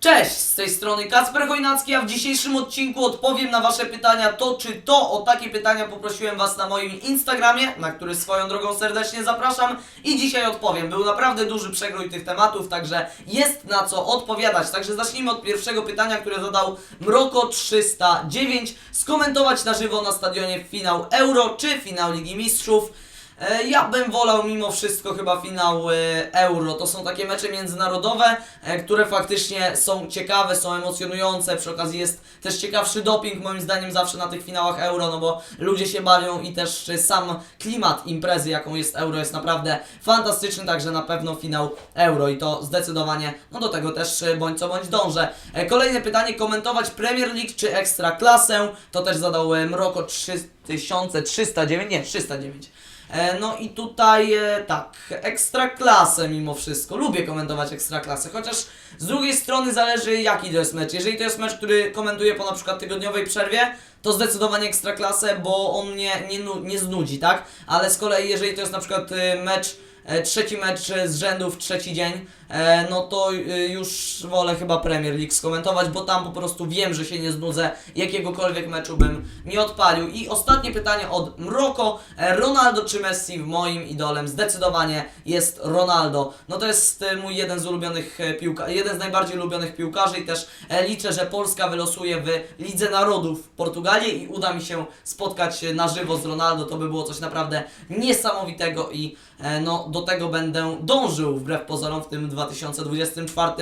Cześć, z tej strony Kacper Chojnacki, a w dzisiejszym odcinku odpowiem na Wasze pytania to czy to. O takie pytania poprosiłem Was na moim Instagramie, na który swoją drogą serdecznie zapraszam i dzisiaj odpowiem. Był naprawdę duży przegrój tych tematów, także jest na co odpowiadać. Także zacznijmy od pierwszego pytania, które zadał Mroko309. Skomentować na żywo na stadionie finał Euro czy finał Ligi Mistrzów. E, Ja bym wolał mimo wszystko chyba finał e, Euro. To są takie mecze międzynarodowe, e, które faktycznie są ciekawe, są emocjonujące. Przy okazji jest też ciekawszy doping moim zdaniem zawsze na tych finałach Euro, no bo ludzie się bawią i też sam klimat imprezy, jaką jest Euro, jest naprawdę fantastyczny, także na pewno finał Euro i to zdecydowanie, no do tego też bądź co bądź dążę. Kolejne pytanie, komentować Premier League czy Ekstra Klasę? To też zadał Mroko 3309, nie, 309. E, No i tutaj e, tak, ekstraklasę mimo wszystko. Lubię komentować ekstraklasę, chociaż z drugiej strony zależy jaki to jest mecz. Jeżeli to jest mecz, który komentuję po na przykład tygodniowej przerwie, to zdecydowanie ekstraklasę, bo on mnie nie, nie znudzi, tak? Ale z kolei jeżeli to jest na przykład e, mecz trzeci mecz z rzędu w trzeci dzień, e, no to e, już wolę chyba Premier League skomentować, bo tam po prostu wiem, że się nie znudzę, jakiegokolwiek meczu bym nie odpalił. I ostatnie pytanie od Mroko, e, Ronaldo czy Messi w moim idolem? Zdecydowanie jest Ronaldo. No to jest e, mój jeden z ulubionych e, piłka, jeden z najbardziej ulubionych piłkarzy i też e, liczę, że Polska wylosuje w Lidze Narodów Portugalii i uda mi się spotkać e, na żywo z Ronaldo. To by było coś naprawdę niesamowitego i e, no do tego będę dążył wbrew pozorom w tym 2024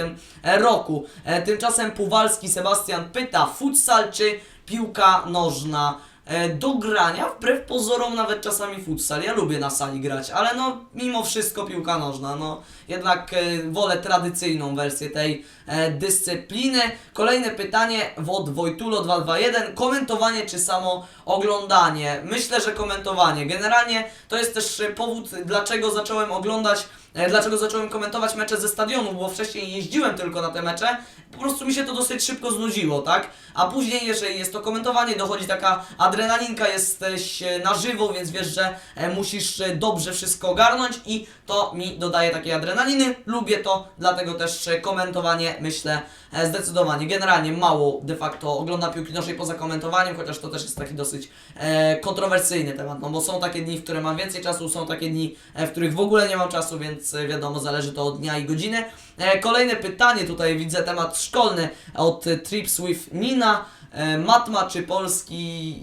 roku. E, Tymczasem Puwalski Sebastian pyta, futsal czy piłka nożna? E, Do grania, wbrew pozorom nawet czasami futsal. Ja lubię na sali grać, ale no mimo wszystko piłka nożna. No jednak e, wolę tradycyjną wersję tej e, dyscypliny. Kolejne pytanie od Wojtulo 221. Komentowanie czy samo oglądanie? Myślę, że komentowanie. Generalnie to jest też powód, dlaczego zacząłem oglądać Dlaczego zacząłem komentować mecze ze stadionu? Bo wcześniej jeździłem tylko na te mecze, po prostu mi się to dosyć szybko znudziło, tak? A później, jeżeli jest to komentowanie, dochodzi taka adrenalinka, jesteś e, na żywo, więc wiesz, że e, musisz e, dobrze wszystko ogarnąć i to mi dodaje takiej adrenaliny. Lubię to, dlatego też e, komentowanie myślę e, zdecydowanie. Generalnie mało de facto ogląda piłki nożnej poza komentowaniem, chociaż to też jest taki dosyć e, kontrowersyjny temat, no bo są takie dni, w które mam więcej czasu, są takie dni, e, w których w ogóle nie mam czasu, więc e, wiadomo, zależy to od dnia i godziny. E, kolejne pytanie, tutaj widzę temat szkolny od Trips with Nina. E, matma czy polski?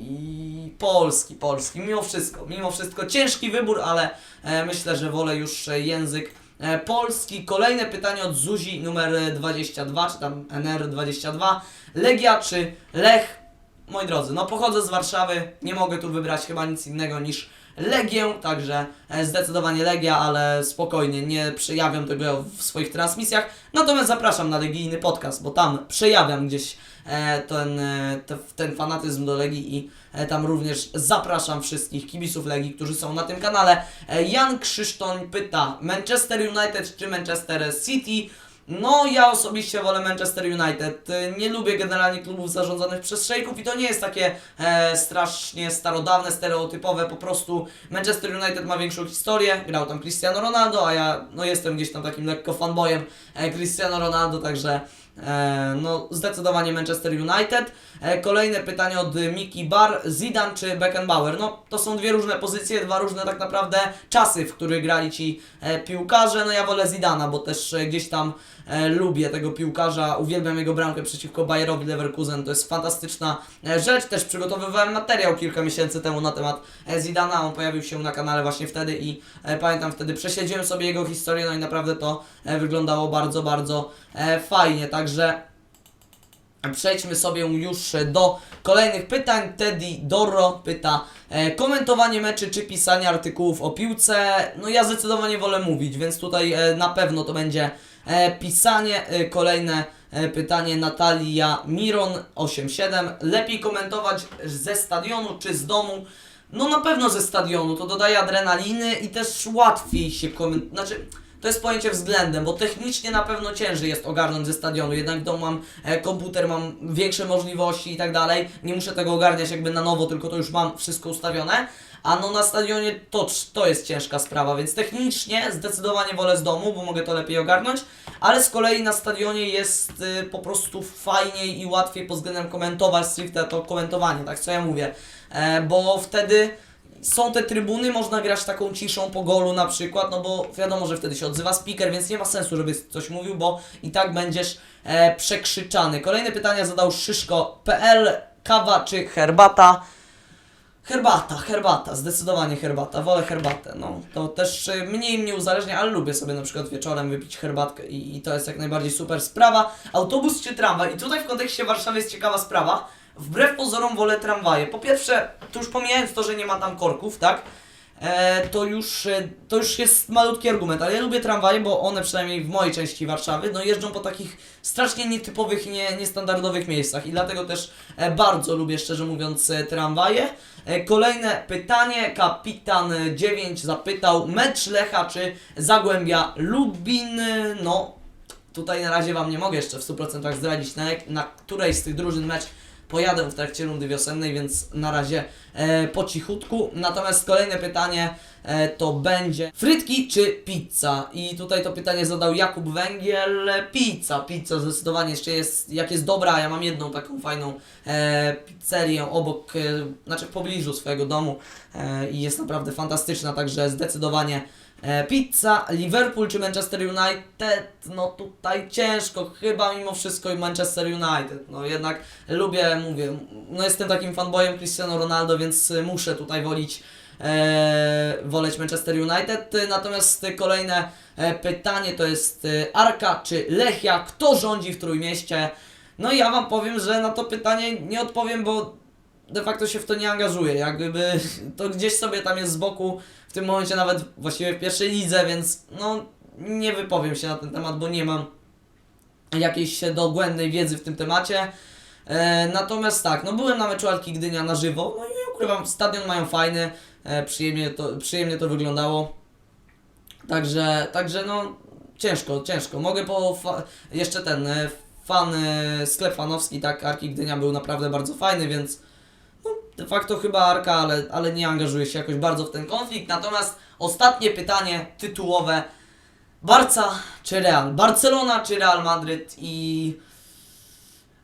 Polski, polski, mimo wszystko, mimo wszystko ciężki wybór, ale myślę, że wolę już język polski. Kolejne pytanie od Zuzi numer 22, czy tam NR22. Legia czy Lech? Moi drodzy, no pochodzę z Warszawy, nie mogę tu wybrać chyba nic innego niż Legię, także e, zdecydowanie Legia, ale spokojnie, nie przejawiam tego w swoich transmisjach. Natomiast zapraszam na legijny podcast, bo tam przejawiam gdzieś e, ten, e, te, ten fanatyzm do Legii i tam również zapraszam wszystkich kibiców Legii, którzy są na tym kanale. Jan Krzysztoń pyta, Manchester United czy Manchester City? No, ja osobiście wolę Manchester United. Y, Nie lubię generalnie klubów zarządzanych przez szejków i to nie jest takie e, strasznie starodawne, stereotypowe. Po prostu Manchester United ma większą historię. Grał tam Cristiano Ronaldo, a ja no, jestem gdzieś tam takim lekko fanboyem e, Cristiano Ronaldo, także e, no, zdecydowanie Manchester United. E, kolejne pytanie od Miki Bar. Zidane czy Beckenbauer? No, to są dwie różne pozycje, dwa różne tak naprawdę czasy, w których grali ci e, piłkarze. No ja wolę Zidana, bo też e, gdzieś tam e, lubię tego piłkarza, uwielbiam jego bramkę przeciwko Bayerowi Leverkusen, to jest fantastyczna e, rzecz. Też przygotowywałem materiał kilka miesięcy temu na temat e, Zidana, on pojawił się na kanale właśnie wtedy i pamiętam wtedy przesiedziłem sobie jego historię, no i naprawdę to wyglądało bardzo, bardzo fajnie, także Przejdźmy sobie już do kolejnych pytań. Teddy Dorro pyta e, komentowanie meczy czy pisanie artykułów o piłce. No ja zdecydowanie wolę mówić, więc tutaj e, na pewno to będzie pisanie. E, kolejne e, pytanie Natalia Miron 87. Lepiej komentować ze stadionu czy z domu? No na pewno ze stadionu, to dodaje adrenaliny i też łatwiej się komentować. Znaczy, to jest pojęcie względem, bo technicznie na pewno ciężej jest ogarnąć ze stadionu, jednak w domu mam e, komputer, mam większe możliwości i tak dalej, nie muszę tego ogarniać jakby na nowo, tylko to już mam wszystko ustawione, a no na stadionie to, to jest ciężka sprawa, więc technicznie zdecydowanie wolę z domu, bo mogę to lepiej ogarnąć, ale z kolei na stadionie jest y, po prostu fajniej i łatwiej pod względem komentować stricte to komentowanie, tak co ja mówię, e, bo wtedy są te trybuny, można grać taką ciszą po golu na przykład, no bo wiadomo, że wtedy się odzywa speaker, więc nie ma sensu, żeby coś mówił, bo i tak będziesz e, przekrzyczany. Kolejne pytania zadał Szyszko.pl, kawa czy herbata? Herbata, herbata, zdecydowanie herbata, wolę herbatę, no to też y, mniej mnie uzależnia, ale lubię sobie na przykład wieczorem wypić herbatkę i, i to jest jak najbardziej super sprawa. Autobus czy tramwaj? I tutaj w kontekście Warszawy jest ciekawa sprawa. Wbrew pozorom wolę tramwaje. Po pierwsze, to już pomijając to, że nie ma tam korków, tak? E, to, już, e, to już jest malutki argument, ale ja lubię tramwaje, bo one przynajmniej w mojej części Warszawy, no jeżdżą po takich strasznie nietypowych nie, niestandardowych miejscach i dlatego też e, bardzo lubię, szczerze mówiąc, tramwaje. Kolejne pytanie, kapitan 9 zapytał, mecz Lecha czy Zagłębia Lubin? No, tutaj na razie Wam nie mogę jeszcze w 100% zdradzić, na, na której z tych drużyn mecz pojadę w trakcie rundy wiosennej, więc na razie e, po cichutku. Natomiast kolejne pytanie e, to będzie frytki czy pizza? I tutaj to pytanie zadał Jakub Węgiel. Pizza, pizza zdecydowanie jeszcze jest, jak jest dobra, ja mam jedną taką fajną e, pizzerię obok, e, znaczy w pobliżu swojego domu e, i jest naprawdę fantastyczna, także zdecydowanie Pizza, Liverpool czy Manchester United? No tutaj ciężko, chyba mimo wszystko i Manchester United. No jednak lubię, mówię, no jestem takim fanboyem Cristiano Ronaldo, więc muszę tutaj wolić e, woleć Manchester United. Natomiast kolejne e, pytanie to jest y, Arka czy Lechia? Kto rządzi w Trójmieście? No i ja Wam powiem, że na to pytanie nie odpowiem, bo de facto się w to nie angażuję. Jak gdyby to gdzieś sobie tam jest z boku, w tym momencie nawet właściwie w pierwszej lidze, więc no nie wypowiem się na ten temat, bo nie mam jakiejś dogłębnej wiedzy w tym temacie. E, natomiast tak, no byłem na meczu Arki Gdynia na żywo, no i nie ukrywam, stadion mają fajny, e, przyjemnie, to, przyjemnie to wyglądało. Także, także no ciężko, ciężko. Mogę po jeszcze ten e, fan, e, sklep fanowski, tak, Arki Gdynia był naprawdę bardzo fajny, więc no, de facto chyba Arka, ale, ale nie angażuję się jakoś bardzo w ten konflikt. Natomiast ostatnie pytanie tytułowe. Barca czy Real? Barcelona czy Real Madryt i...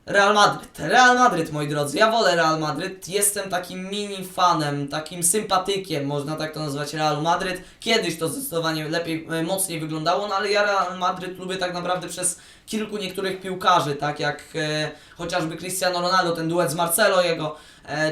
Real Madryt. Real Madryt, moi drodzy. Ja wolę Real Madryt. Jestem takim mini fanem, takim sympatykiem, można tak to nazwać, Realu Madryt. Kiedyś to zdecydowanie lepiej, e, mocniej wyglądało, no ale ja Real Madryt lubię tak naprawdę przez kilku niektórych piłkarzy, tak jak e, chociażby Cristiano Ronaldo, ten duet z Marcelo jego,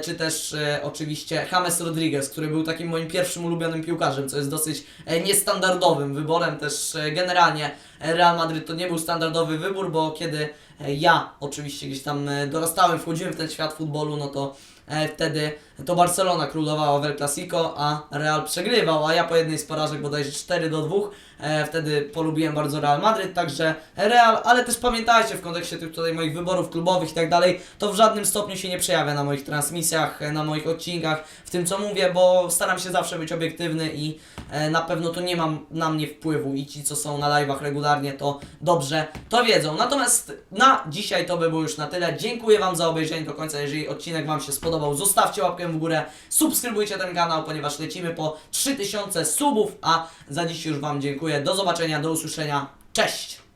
czy też e, oczywiście James Rodriguez, który był takim moim pierwszym ulubionym piłkarzem, co jest dosyć e, niestandardowym wyborem. Też e, generalnie e, Real Madryt to nie był standardowy wybór, bo kiedy e, ja oczywiście gdzieś tam e, dorastałem, wchodziłem w ten świat futbolu, no to e, wtedy to Barcelona królowała w El Clasico, a Real przegrywał, a ja po jednej z porażek bodajże 4 do 2, e, wtedy polubiłem bardzo Real Madryt, także Real, ale też pamiętajcie w kontekście tych tutaj moich wyborów klubowych i tak dalej, to w żadnym stopniu się nie przejawia na moich transmisjach, e, na moich odcinkach, w tym co mówię, bo staram się zawsze być obiektywny i e, na pewno to nie mam na mnie wpływu i ci co są na live'ach regularnie to dobrze to wiedzą. Natomiast na dzisiaj to by było już na tyle. Dziękuję Wam za obejrzenie do końca. Jeżeli odcinek Wam się spodobał, zostawcie łapkę w górę, subskrybujcie ten kanał, ponieważ lecimy po 3000 subów, a za dziś już Wam dziękuję. Do zobaczenia, do usłyszenia. Cześć!